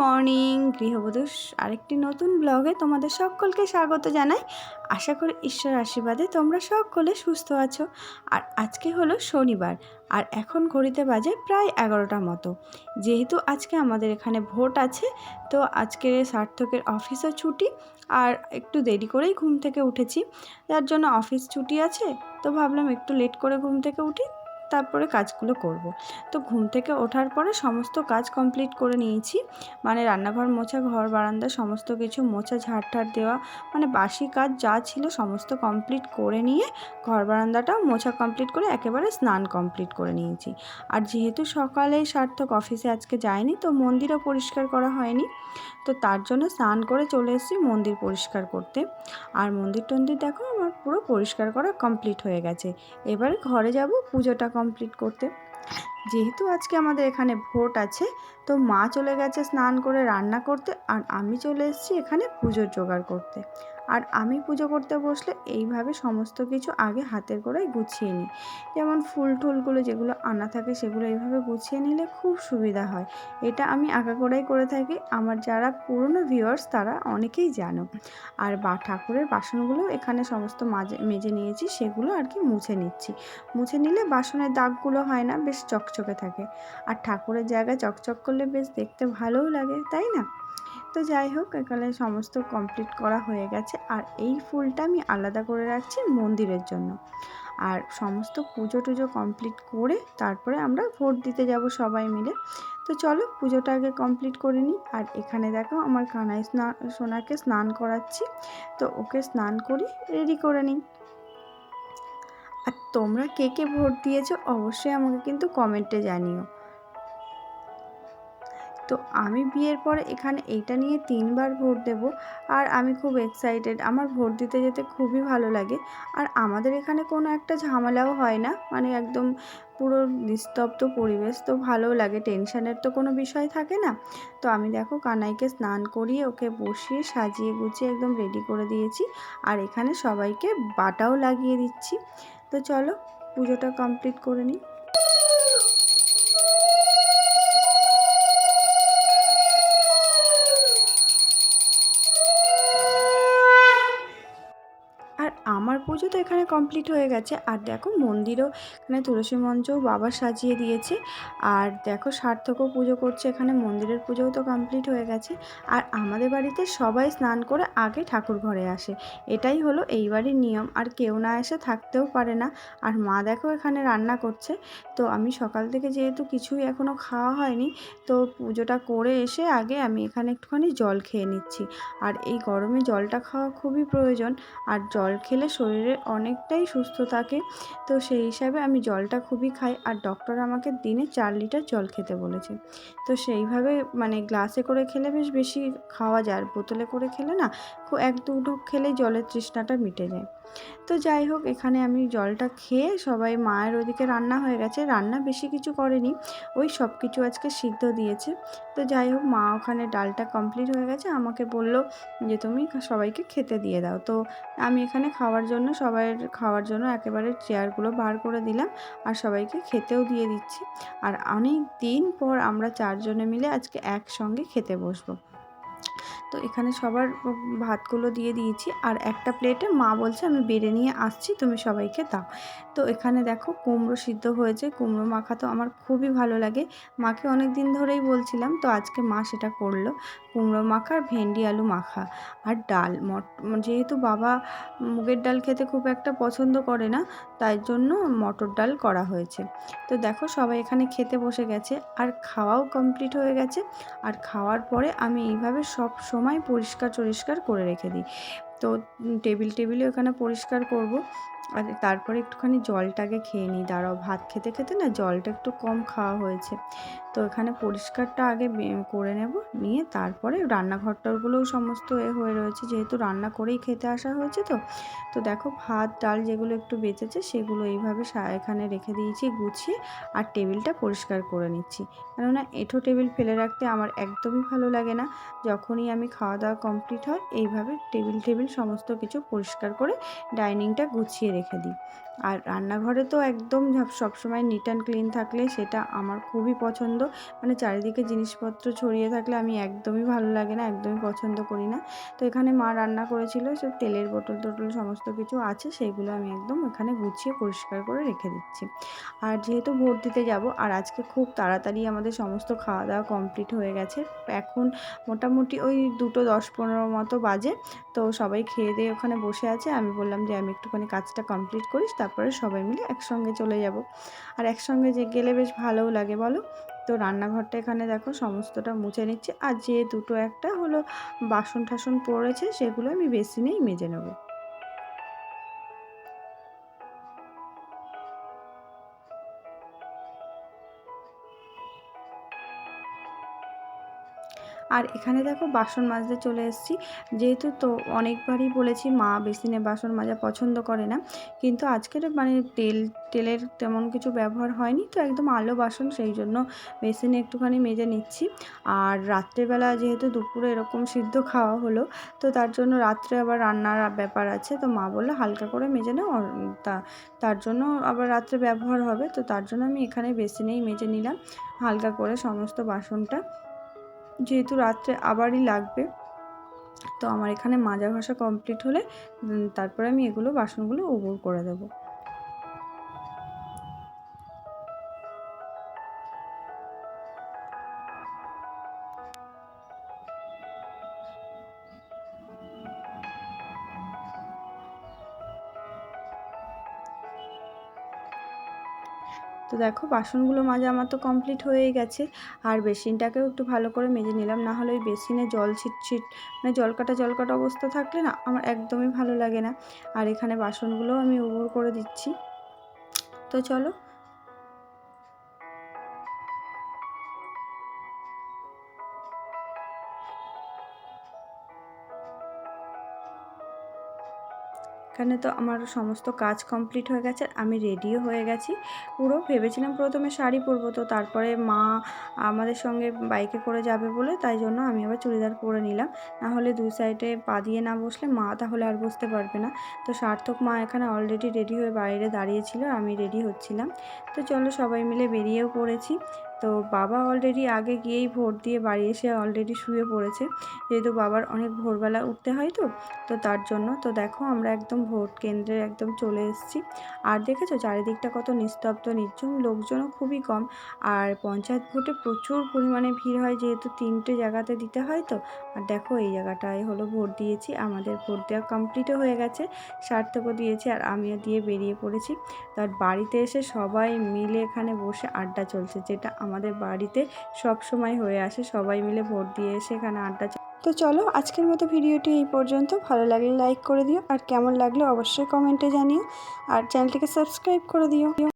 Morning গৃহবধূ আরেকটি নতুন ব্লগে তোমাদের সকলকে স্বাগত জানাই। আশা করি ঈশ্বর আশীর্বাদে তোমরা সকলে সুস্থ আছো। আর আজকে হলো শনিবার, আর এখন ঘড়িতে বাজে প্রায় এগারোটা মতো। যেহেতু আজকে আমাদের এখানে ভোট আছে, তো আজকে সার্থকের অফিসও ছুটি, আর একটু দেরি করেই ঘুম থেকে উঠেছি। যার জন্য অফিস ছুটি আছে, তো ভাবলাম একটু লেট করে ঘুম থেকে উঠি তারপরে কাজগুলো করব। তো ঘুম থেকে ওঠার পরে সমস্ত কাজ কমপ্লিট করে নিয়েছি। মানে রান্নাঘর মোছা, ঘর বারান্দা, সমস্ত কিছু মোছা, ঝাড় দেওয়া মানে বাসি কাজ যা ছিল সমস্ত কমপ্লিট করে নিয়ে ঘর বারান্দাটাও মোছা কমপ্লিট করে একেবারে স্নান কমপ্লিট করে নিয়েছি। আর যেহেতু সকালে সার্থক অফিসে আজকে যায়নি তো মন্দিরও পরিষ্কার করা হয়নি। তো তার জন্য স্নান করে চলে এসেছি মন্দির পরিষ্কার করতে। আর মন্দির টন্দির দেখো পুরো পরিষ্কার করা কমপ্লিট হয়ে গেছে। এবার ঘরে যাব পুজোটা কমপ্লিট করতে। যেহেতু আজকে আমাদের এখানে ভোট আছে, তো মা চলে গেছে স্নান করে রান্না করতে আর আমি চলে এসেছি এখানে পুজোর জোগাড় করতে। আর আমি পুজো করতে বসলে এইভাবে সমস্ত কিছু আগে হাতের গোড়ায় গুছিয়ে নিই। যেমন ফুল টুলগুলো যেগুলো আনা থাকে সেগুলো এইভাবে গুছিয়ে নিলে খুব সুবিধা হয়। এটা আমি করেই করে থাকি। আমার যারা পুরনো ভিউয়ার্স তারা অনেকেই জানো। আর বা ঠাকুরের বাসনগুলো এখানে সমস্ত মাঝে, মেজে নিয়েছি সেগুলো আর কি মুছে নিচ্ছি। মুছে নিলে বাসনের দাগগুলো হয় না, বেশ চকচকে থাকে। আর ঠাকুরের জায়গায় চকচক করলে বেশ দেখতে ভালোও লাগে, তাই না? তো যাই হোক, এখানে সমস্ত কমপ্লিট করা হয়ে গেছে। আর এই ফুলটা আমি আলাদা করে রাখছি মন্দিরের জন্য। আর সমস্ত পুজো টুজো কমপ্লিট করে তারপরে আমরা ভোট দিতে যাব সবাই মিলে। তো চলো, পুজোটা আগে কমপ্লিট করে নিই। আর এখানে দেখো, আমার কানাই স্নান সোনাকে স্নান করাচ্ছি। তো ওকে স্নান করি রেডি করে নিই। আর তোমরা কে কে ভোট দিয়েছ অবশ্যই আমাকে কিন্তু কমেন্টে জানিও। তো আমি বিয়ের পরে এখানে এইটা নিয়ে তিনবার ভোট দেব আর আমি খুব এক্সাইটেড আমার ভোট দিতে যেতে খুবই ভালো লাগে। আর আমাদের এখানে কোনো একটা ঝামেলাও হয় না মানে একদম পুরো নিস্তব্ধ পরিবেশ, তো ভালোও লাগে, টেনশানের তো কোনো বিষয় থাকে না। তো আমি দেখো কানাইকে স্নান করিয়ে ওকে বসিয়ে সাজিয়ে গুছিয়ে একদম রেডি করে দিয়েছি। আর এখানে সবাইকে বাটাও লাগিয়ে দিচ্ছি। তো চলো পুজোটা কমপ্লিট করে নিই। তো এখানে কমপ্লিট হয়ে গেছে। আর দেখো মন্দিরও এখানে তুলসী মঞ্চও বাবা সাজিয়ে দিয়েছে। আর দেখো সার্থকও পুজো করছে এখানে, মন্দিরের পুজোও তো কমপ্লিট হয়ে গেছে। আর আমাদের বাড়িতে সবাই স্নান করে আগে ঠাকুর ঘরে আসে। এটাই হলো এই বাড়ির নিয়ম, আর কেউ না এসে থাকতেও পারে না। আর মা দেখো এখানে রান্না করছে। তো আমি সকাল থেকে যেহেতু কিছুই এখনও খাওয়া হয়নি, তো পুজোটা করে এসে আগে আমি এখানে একটুখানি জল খেয়ে নিচ্ছি। আর এই গরমে জলটা খাওয়া খুবই প্রয়োজন। আর জল খেলে শরীরে অনেকটাই সুস্থ থাকে। তো সেই হিসাবে আমি জলটা খুবই খাই আর ডক্টর আমাকে দিনে চার লিটার জল খেতে বলেছে। তো সেইভাবে মানে গ্লাসে করে খেলে বেশ বেশি খাওয়া যায়। আর বোতলে করে খেলে না এক দু ঢোক খেলেই জলের তৃষ্ণাটা মিটে যায়। তো যাই হোক, এখানে আমি জলটা খেয়ে সবাই মায়ের ওদিকে রান্না হয়ে গেছে। রান্না বেশি কিছু করেনি, ওই সব কিছু আজকে সিদ্ধ দিয়েছে। তো যাই হোক, মা ওখানে ডালটা কমপ্লিট হয়ে গেছে। আমাকে বলল যে, তুমি সবাইকে খেতে দিয়ে দাও। তো আমি এখানে খাওয়ার জন্য সবাই খাওয়ার জন্য একেবারে চেয়ারগুলো বার করে দিলাম আর সবাইকে খেতেও দিয়ে দিচ্ছি। আর অনেক দিন পর আমরা চারজনে মিলে আজকে একসঙ্গে খেতে বসবো। তো এখানে সবার ভাতগুলো দিয়ে দিয়েছি। আর একটা প্লেটে মা বলছে, আমি বেড়ে নিয়ে আসছি, তুমি সবাইকে দাও। তো এখানে দেখো কুমড়ো সিদ্ধ হয়েছে, কুমড়ো মাখা তো আমার খুবই ভালো লাগে। মাকে অনেক দিন ধরেই বলছিলাম, তো আজকে মা সেটা করল। কুমড়ো মাখা ভেন্ডি আলু মাখা। আর ডাল, মট, যেহেতু বাবা মুগের ডাল খেতে খুব একটা পছন্দ করে না, তাই জন্য মটর ডাল করা হয়েছে। তো দেখো সবাই এখানে খেতে বসে গেছে, আর খাওয়াও কমপ্লিট হয়ে গেছে। আর খাওয়ার পরে আমি এইভাবে সব সময় পরিষ্কার টরিষ্কার করে রেখে দিই। তো টেবিল টেবিলে ওখানে পরিষ্কার করব। আর তারপরে একটুখানি জলটাকে খেয়ে নিই। দাঁড়াও, ভাত খেতে খেতে না জলটা একটু কম খাওয়া হয়েছে। তো এখানে পরিষ্কারটা আগে করে নেব। নিয়ে তারপরে রান্নাঘরটারগুলোও সমস্ত এ হয়ে রয়েছে। যেহেতু রান্না করেই খেতে আসা হয়েছে তো। তো দেখো ভাত, ডাল যেগুলো একটু বেঁচেছে সেগুলো এইভাবে এখানে রেখে দিয়েছি, গুছিয়ে আর টেবিলটা পরিষ্কার করে নিচ্ছি। কেননা এঁঠো টেবিল ফেলে রাখতে আমার একদমই ভালো লাগে না। যখনই আমি খাওয়া দাওয়া কমপ্লিট হয়, এইভাবে টেবিল টেবিল সমস্ত কিছু পরিষ্কার করে ডাইনিংটা গুছিয়ে রেখে দিই। আর রান্নাঘরে তো একদম সবসময় নিট অ্যান্ড ক্লিন থাকলে সেটা আমার খুবই পছন্দ। মানে চারিদিকে জিনিসপত্র ছড়িয়ে থাকলে আমি একদমই ভালো লাগে না, একদমই পছন্দ করি না। তো এখানে মা রান্না করেছিল সব তেলের বোতল টোটল সমস্ত কিছু আছে সেইগুলো আমি একদম এখানে গুছিয়ে পরিষ্কার করে রেখে দিচ্ছি। আর যেহেতু ভোট দিতে যাব, আর আজকে খুব তাড়াতাড়ি আমাদের সমস্ত খাওয়া দাওয়া কমপ্লিট হয়ে গেছে, এখন মোটামুটি ওই দুটো দশ পনেরো মতো বাজে। তো সবাই খেয়ে দিয়ে ওখানে বসে আছে, আমি বললাম যে আমি একটুখানি কাজটা কমপ্লিট করিস, তারপরে সবাই মিলে একসঙ্গে চলে যাব। আর একসঙ্গে যে গেলে বেশ ভালোও লাগে, বলো? তো রান্নাঘরটা এখানে দেখো সমস্তটা মুছে নিচ্ছি। আর যে দুটো একটা হলো বাসন ঠাসন পড়েছে, সেগুলো আমি বেসিনেই মেজে নেব। আর এখানে দেখো বাসন মাজতে চলে এসেছি। যেহেতু তো অনেকবারই বলেছি, মা বেসিনে বাসন মাজা পছন্দ করে না। কিন্তু আজকের মানে তেল, তেলের তেমন কিছু ব্যবহার হয়নি, তো একদম আলো বাসন সেই জন্য বেসিনে একটুখানি মেজে নিচ্ছি। আর রাত্রেবেলা যেহেতু দুপুরে এরকম সিদ্ধ খাওয়া হলো, তো তার জন্য রাত্রে আবার রান্নার ব্যাপার আছে। তো মা বলল, হালকা করে মেজে নাও তা, তার জন্য আবার রাত্রে ব্যবহার হবে। তো তার জন্য আমি এখানে বেসিনেই মেজে নিলাম। হালকা করে সমস্ত বাসনটা যেহেতু রাত্রে আবারই লাগবে, তো আমার এখানে মাজা ঘষা কমপ্লিট হলে তারপরে আমি এগুলো বাসনগুলো উবর করে দেবো। তো দেখো, বাসনগুলো মাজা আমার তো কমপ্লিট হয়েই গেছে। আর বেসিনটাকেও একটু ভালো করে মেজে নিলাম, না হলে ওই বেসিনে জল ছিটছিট মানে জল কাটা জল কাটা অবস্থা থাকলে না আমার একদমই ভালো লাগে না। আর এখানে বাসনগুলোও আমি উবর করে দিচ্ছি। তো চলো এখানে তো আমার সমস্ত কাজ কমপ্লিট হয়ে গেছে আমি রেডিও হয়ে গেছি। পুরো ভেবেছিলাম প্রথমে শাড়ি পরবো, তো তারপরে মা আমাদের সঙ্গে বাইকে করে যাবে বলে, তাই জন্য আমি আবার চুড়িদার পরে নিলাম। না হলে দুই সাইডে পা দিয়ে না বসলে মা তাহলে আর বসতে পারবে না। তো সার্থক মা এখানে অলরেডি রেডি হয়ে বাইরে দাঁড়িয়েছিল আমি রেডি হচ্ছিলাম। তো চলো সবাই মিলে বেরিয়েও পড়েছি। তো বাবা অলরেডি আগে গিয়েই ভোট দিয়ে বাড়ি এসে অলরেডি শুয়ে পড়েছে। যেহেতু বাবার অনেক ভোরবেলা উঠতে হয় তো তো তার জন্য তো দেখো আমরা একদম ভোট কেন্দ্রে একদম চলে এসেছি। আর দেখেছ চারিদিকটা কত নিস্তব্ধ, নির্জন, লোকজনও খুবই কম। আর পঞ্চায়েত ভোটে প্রচুর পরিমাণে ভিড় হয় যেহেতু তিনটে জায়গাতে দিতে হয় তো। আর দেখো এই জায়গাটায় হলো ভোট দিয়েছি, আমাদের ভোট দেওয়া কমপ্লিটও হয়ে গেছে সার্থকও দিয়েছি আর আমিও দিয়ে বেরিয়ে পড়েছি। তার বাড়িতে এসে সবাই মিলে এখানে বসে আড্ডা চলছে, যেটা আমাদের বাড়িতে সব সময় হয়ে আসে, সবাই মিলে ভোট দিয়ে এসে এখানে আড্ডা তো চলো আজকের মতো ভিডিওটি এই পর্যন্ত। ভালো লাগলে লাইক করে দিও, আর কেমন লাগল অবশ্যই কমেন্টে জানিও, আর চ্যানেলটিকে সাবস্ক্রাইব করে দিও।